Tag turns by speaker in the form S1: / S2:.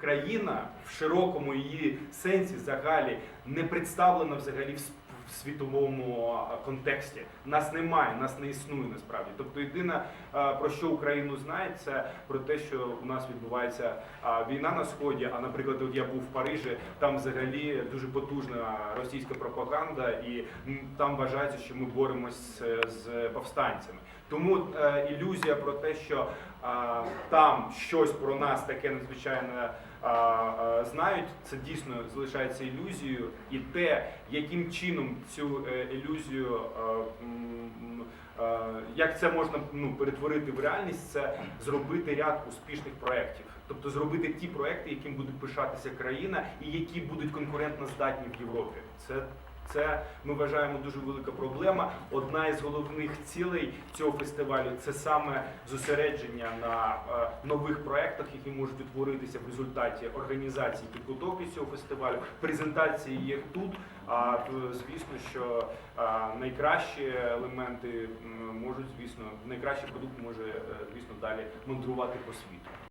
S1: Країна в широкому її сенсі загалі не представлена взагалі в світовому контексті. Нас немає, нас не існує насправді. Тобто, єдине, про що Україну знає, це про те, що у нас відбувається війна на сході. А наприклад, от я був в Парижі, там взагалі дуже потужна російська пропаганда, і там вважається, що ми боремось е, з повстанцями. Тому е, ілюзія про те, що там щось про нас таке а, знають, це дійсно залишається ілюзією, і те, яким чином цю е, ілюзію, як це можна ну, перетворити в реальність, це зробити ряд успішних проєктів. Тобто зробити ті проекти, яким буде пишатися країна, і які будуть конкурентно здатні в Європі. Це це ми вважаємо дуже велика проблема. Одна із головних цілей цього фестивалю це саме зосередження на е, нових проектах, які можуть утворитися в результаті організації підготовки цього фестивалю, презентації їх тут. А звісно, що е, найкращі елементи можуть, звісно, найкращий продукт може, е, звісно, далі мандрувати по світу.